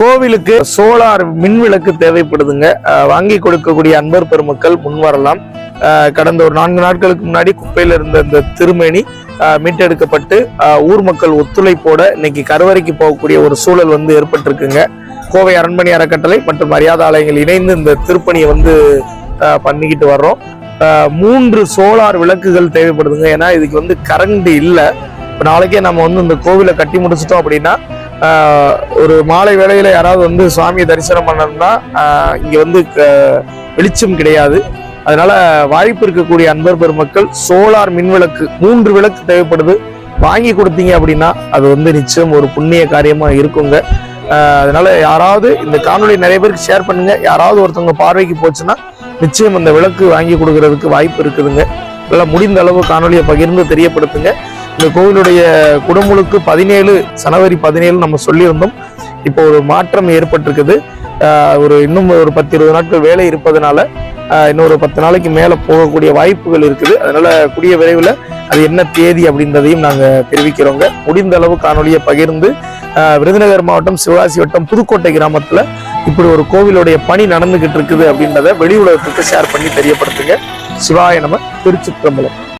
கோவிலுக்கு சோலார் மின் விளக்கு தேவைப்படுதுங்க வாங்கி கொடுக்கக்கூடிய அன்பர் பெருமக்கள் முன் வரலாம் கடந்த ஒரு நான்கு நாட்களுக்கு முன்னாடி குப்பையில இருந்த இந்த திருமேனி மீட்டெடுக்கப்பட்டு ஊர் மக்கள் ஒத்துழைப்போட இன்னைக்கு கருவறைக்கு போகக்கூடிய ஒரு சூழல் வந்து ஏற்பட்டிருக்குங்க. கோவை அரண்மனை அறக்கட்டளை மற்றும் மரியாதை ஆலயங்கள் இணைந்து இந்த திருப்பணியை வந்து பண்ணிக்கிட்டு வர்றோம். மூன்று சோலார் விளக்குகள் தேவைப்படுதுங்க. ஏன்னா இதுக்கு வந்து கரண்ட் இல்லை. இப்போ நாளைக்கே நம்ம வந்து இந்த கோவிலை கட்டி முடிச்சிட்டோம் அப்படின்னா ஒரு மாலை வேளையில் யாராவது வந்து சுவாமியை தரிசனம் பண்ணணும்னா இங்கே வந்து க- வெளிச்சம் கிடையாது. அதனால வாய்ப்பு இருக்கக்கூடிய அன்பர் பெருமக்கள் சோலார் மின் விளக்கு மூன்று விளக்கு தேவைப்படுது. வாங்கி கொடுத்தீங்க அப்படின்னா அது வந்து நிச்சயம் ஒரு புண்ணிய காரியமாக இருக்குங்க. அதனால யாராவது இந்த காணொலி நிறைய பேருக்கு ஷேர் பண்ணுங்க. யாராவது ஒருத்தவங்க பார்வைக்கு போச்சுன்னா நிச்சயம் அந்த விளக்கு வாங்கி கொடுக்கறதுக்கு வாய்ப்பு இருக்குதுங்க. நல்லா முடிந்த அளவு காணொலியை பகிர்ந்து தெரியப்படுத்துங்க. இந்த கோவிலுடைய குடமுழுக்கு பதினேழு ஜனவரி பதினேழு நம்ம சொல்லியிருந்தோம். இப்போ ஒரு மாற்றம் ஏற்பட்டிருக்குது. ஒரு இன்னும் ஒரு பத்து இருபது நாட்கள் வேலை இருப்பதனால இன்னொரு பத்து நாளைக்கு மேலே போகக்கூடிய வாய்ப்புகள் இருக்குது. அதனால கூடிய விரைவில் அது என்ன தேதி அப்படின்றதையும் நாங்கள் தெரிவிக்கிறோங்க. முடிந்த அளவு காணொலியை பகிர்ந்து விருதுநகர் மாவட்டம் சிவகாசி வட்டம் புதுக்கோட்டை கிராமத்தில் இப்படி ஒரு கோவிலுடைய பணி நடந்துகிட்டு இருக்குது அப்படின்றத வெளி உலகத்துக்கு ஷேர் பண்ணி தெரியப்படுத்துங்க. சிவாய நம்ம திருச்சிற்றம்பலம்.